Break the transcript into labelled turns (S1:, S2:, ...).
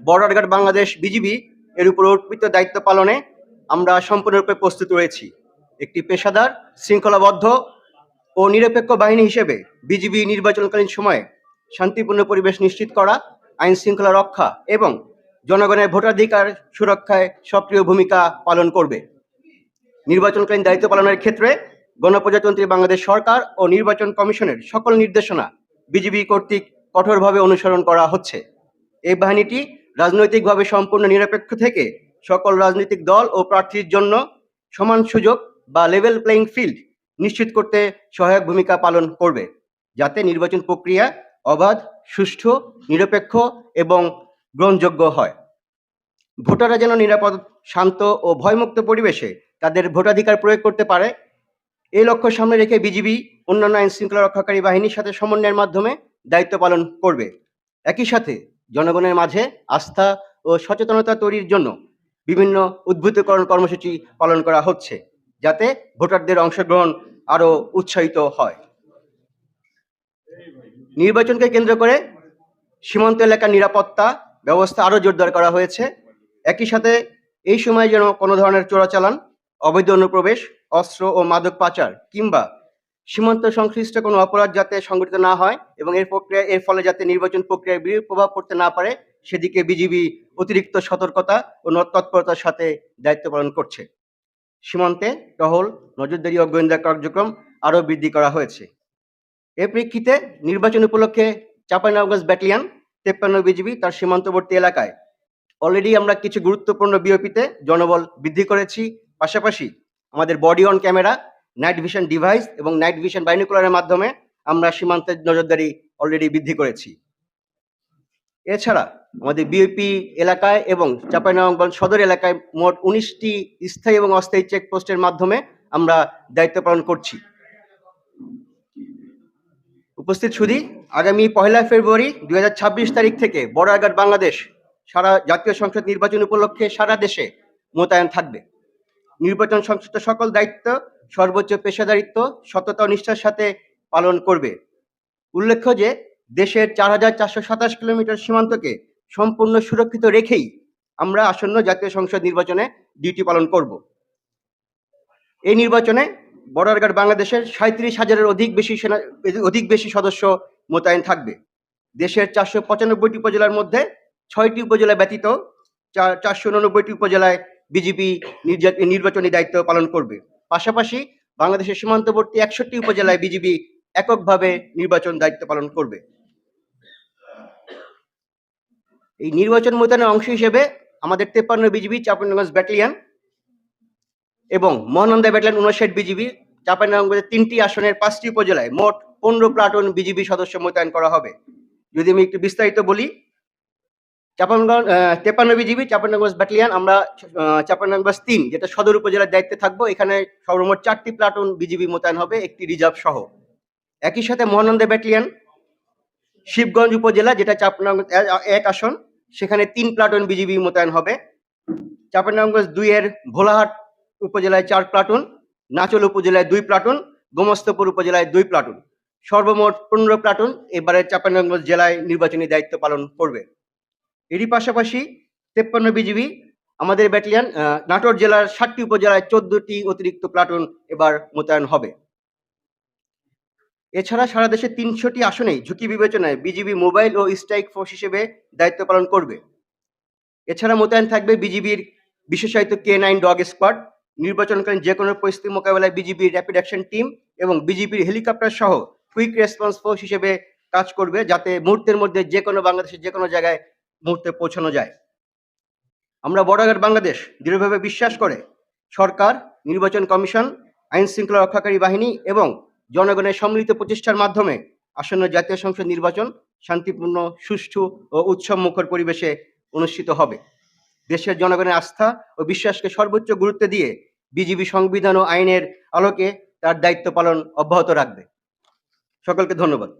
S1: Border guard Bangladesh BGB এর উপর অর্পিত দায়িত্ব পালনে আমরা সম্পূর্ণরূপে প্রস্তুত রয়েছি। একটি পেশাদার, শৃঙ্খলাবদ্ধ ও নিরপেক্ষ বাহিনী হিসেবে বিজিবি নির্বাচনকালীন সময়ে শান্তিপূর্ণ পরিবেশ নিশ্চিত করা, আইন শৃঙ্খলা রক্ষা এবং জনগণের ভোটাধিকার সুরক্ষায় সক্রিয় ভূমিকা পালন করবে। নির্বাচনকালীন দায়িত্ব পালনের ক্ষেত্রে গণপ্রজাতন্ত্রী বাংলাদেশ সরকার ও নির্বাচন কমিশনের সকল নির্দেশনা বিজিবি কর্তৃক কঠোরভাবে অনুসরণ করা হচ্ছে। এই বাহিনীটি রাজনৈতিকভাবে সম্পূর্ণ নিরপেক্ষ থেকে সকল রাজনৈতিক দল ও প্রার্থীর জন্য সমান সুযোগ বা লেভেল প্লেইং ফিল্ড নিশ্চিত করতে সহায়ক ভূমিকা পালন করবে, যাতে নির্বাচন প্রক্রিয়া অবাধ, সুষ্ঠু, নিরপেক্ষ এবং গ্রহণযোগ্য হয়। ভোটাররা যেন নিরাপদ, শান্ত ও ভয়মুক্ত পরিবেশে তাদের ভোটাধিকার প্রয়োগ করতে পারে, এই লক্ষ্য সামনে রেখে বিজিবি অন্যান্য আইন শৃঙ্খলা রক্ষাকারী বাহিনীর সাথে সমন্বয়ের মাধ্যমে দায়িত্ব পালন করবে। একই সাথে জনগণের মাঝে আস্থা ও সচেতনতা তৈরির জন্য বিভিন্ন উদ্ভূতকরণ কর্মসূচি পালন করা হচ্ছে, যাতে ভোটারদের অংশগ্রহণ আরও উৎসাহিত হয়। নির্বাচনকে কেন্দ্র করে সীমান্ত এলাকার নিরাপত্তা ব্যবস্থা আরও জোরদার করা হয়েছে। একই সাথে এই সময় যেন কোনো ধরনের চোরাচালান, অবৈধ অনুপ্রবেশ, অস্ত্র ও মাদক পাচার কিংবা সীমান্ত সংশ্লিষ্ট কোনো অপরাধ যাতে সংঘটিত না হয় এবং এর প্রক্রিয়া, এর ফলে যাতে নির্বাচন প্রক্রিয়ায় বিরূপ প্রভাব পড়তে না পারে, সেদিকে বিজিবি অতিরিক্ত সতর্কতা ও তৎপরতার সাথে দায়িত্ব পালন করছে। সীমান্তে টহল, নজরদারি ও গোয়েন্দা কার্যক্রম আরও বৃদ্ধি করা হয়েছে। এর প্রেক্ষিতে নির্বাচন উপলক্ষে চাঁপাইনবাবগঞ্জ ব্যাটালিয়ন, তেপ্পান্ন বিজিবি তার সীমান্তবর্তী এলাকায়। অলরেডি আমরা কিছু গুরুত্বপূর্ণ বিওপিতে জনবল বৃদ্ধি করেছি। পাশাপাশি আমাদের body on camera night vision device এবং নাইট ভিশন বাইনোকুলারের মাধ্যমে আমরা সীমান্তের নজরদারি অলরেডি বৃদ্ধি করেছি। এছাড়া আমাদের বিওপি এলাকায় এবং চাঁপাইনবাবগঞ্জ সদর এলাকায় মোট উনিশটি স্থায়ী এবং অস্থায়ী চেকপোস্টের মাধ্যমে আমরা দায়িত্ব পালন করছি। উপস্থিত সুধী, আগামী পহেলা ফেব্রুয়ারি দুই তারিখ থেকে বর্ডার গার্ড বাংলাদেশ সারা জাতীয় সংসদ নির্বাচন উপলক্ষে সারা দেশে মোতায়েন থাকবে। নির্বাচন সংশ্লিষ্ট সকল দায়িত্ব সর্বোচ্চ পেশাদারিত্ব, সততা নিষ্ঠার সাথে পালন করবে। উল্লেখ্য যে, দেশের চার হাজার চারশো সাতাশ কিলোমিটার সীমান্তকে সম্পূর্ণ সুরক্ষিত রেখেই আমরা আসন্ন জাতীয় সংসদ নির্বাচনে ডিউটি পালন করব। এই নির্বাচনে বর্ডার গার্ড বাংলাদেশের সাঁত্রিশ হাজারের অধিক বেশি সেনা, অধিক বেশি সদস্য মোতায়েন থাকবে। দেশের চারশো পঁচানব্বইটি উপজেলার মধ্যে ছয়টি উপজেলা ব্যতীত চার চারশো উপজেলায় বিজেপি নির্বাচনী দায়িত্ব পালন করবে। পাশাপাশি বাংলাদেশের সীমান্তবর্তী একষট্টি উপজেলায় বিজেপি এককভাবে নির্বাচন দায়িত্ব পালন করবে। এই নির্বাচন মোতায়েনের অংশ হিসেবে আমাদের তেপ্পান্ন বিজিবি চাপানগঞ্জ ব্যাটালিয়ন এবং মহানন্দা ব্যাটালিয়ন উনষাট বিজিবি চাপানগঞ্জের তিনটি আসনের পাঁচটি উপজেলায় মোট পনেরো প্লাটুন বিজিবি সদস্য মোতায়েন করা হবে। যদি আমি একটু বিস্তারিত বলি চাপানগঞ্জ তেপান্ন বিজিবি চাপানগঞ্জ ব্যাটালিয়ন, আমরা চাপানগঞ্জ তিন, যেটা সদর উপজেলার দায়িত্বে থাকব, এখানে সর্বমোট চারটি প্লাটুন বিজিবি মোতায়েন হবে, একটি রিজার্ভ সহ। একই সাথে মহানন্দা ব্যাটালিয়ন, শিবগঞ্জ উপজেলা, যেটা চাপানগঞ্জ এক আসন, সেখানে তিন প্লাটুন বিজিবি মোতায়েন হবে। চাপানগঞ্জ দুইয়ের ভোলাহাট উপজেলায় চার প্লাটুন, নাচল উপজেলায় দুই প্লাটুন, গোমস্তপুর উপজেলায় দুই প্লাটুন। সর্বমোট পনেরো প্লাটুন, এবারে চাপানগঞ্জ জেলায় নির্বাচনী দায়িত্ব পালন করবে। এরই পাশাপাশি তেপ্পান্ন বিজিবি, আমাদের ব্যাটালিয়ন নাটোর জেলার ষাটটি উপজেলায় চোদ্দটি অতিরিক্ত প্লাটুন এবার মোতায়েন হবে। এছাড়া সারা দেশে তিনশোটি আসনেই ঝুঁকি বিবেচনায় বিজিবি মোবাইল ও স্ট্রাইক ফোর্স হিসেবে দায়িত্ব পালন করবে। এছাড়া মোতায়েন থাকবে বিজিবির বিশেষায়িত কে নাইন ডগ স্কোয়াড, নির্বাচনকালীন যে কোনো পরিস্থিতি মোকাবেলায় বিজিবির র্যাপিড অ্যাকশন টিম এবং বিজিবির হেলিকপ্টার সহ কুইক রেসপন্স ফোর্স হিসেবে কাজ করবে, যাতে মুহূর্তের মধ্যে যে কোনো বাংলাদেশের যে কোনো জায়গায় মুহূর্তে পৌঁছানো যায়। আমরা বর্ডার বাংলাদেশ দৃঢ়ভাবে বিশ্বাস করে, সরকার, নির্বাচন কমিশন, আইন শৃঙ্খলা রক্ষাকারী বাহিনী এবং জনগণের সম্মিলিত প্রচেষ্টার মাধ্যমে আসন্ন জাতীয় সংসদ নির্বাচন শান্তিপূর্ণ, সুষ্ঠু ও উৎসব মুখর পরিবেশে অনুষ্ঠিত হবে। দেশের জনগণের আস্থা ও বিশ্বাসকে সর্বোচ্চ গুরুত্ব দিয়ে বিজিবি সংবিধান ও আইনের আলোকে তার দায়িত্ব পালন অব্যাহত রাখবে। সকলকে ধন্যবাদ।